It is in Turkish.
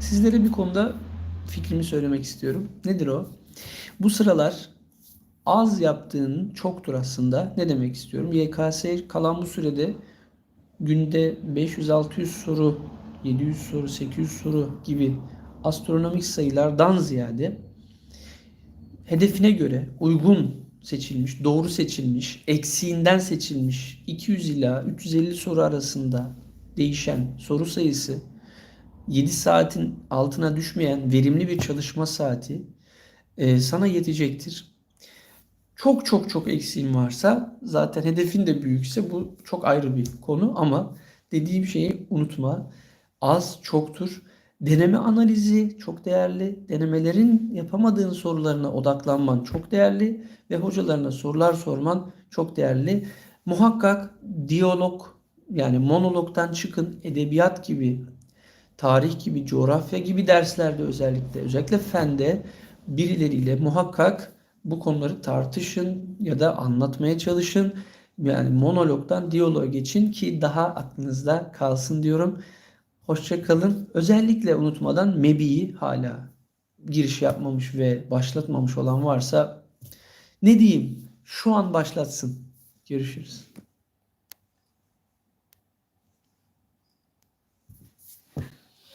Sizlere bir konuda fikrimi söylemek istiyorum. Nedir o? Bu sıralar az yaptığın çoktur aslında. Ne demek istiyorum? YKS kalan bu sürede günde 500-600 soru, 700 soru, 800 soru gibi astronomik sayılardan ziyade hedefine göre uygun seçilmiş, doğru seçilmiş, eksiğinden seçilmiş 200 ila 350 soru arasında değişen soru sayısı 7 saatin altına düşmeyen verimli bir çalışma saati e, sana yetecektir. Çok çok çok eksiğin varsa zaten hedefin de büyükse bu çok ayrı bir konu ama dediğim şeyi unutma. Az çoktur. Deneme analizi çok değerli. Denemelerin yapamadığın sorularına odaklanman çok değerli ve hocalarına sorular sorman çok değerli. Muhakkak diyalog yani monologdan çıkın edebiyat gibi, tarih gibi, coğrafya gibi derslerde özellikle özellikle fende birileriyle muhakkak bu konuları tartışın ya da anlatmaya çalışın. Yani monologdan diyaloğa geçin ki daha aklınızda kalsın diyorum. Hoşça kalın. Özellikle unutmadan MEBİ'yi hala giriş yapmamış ve başlatmamış olan varsa ne diyeyim? Şu an başlatsın. Görüşürüz.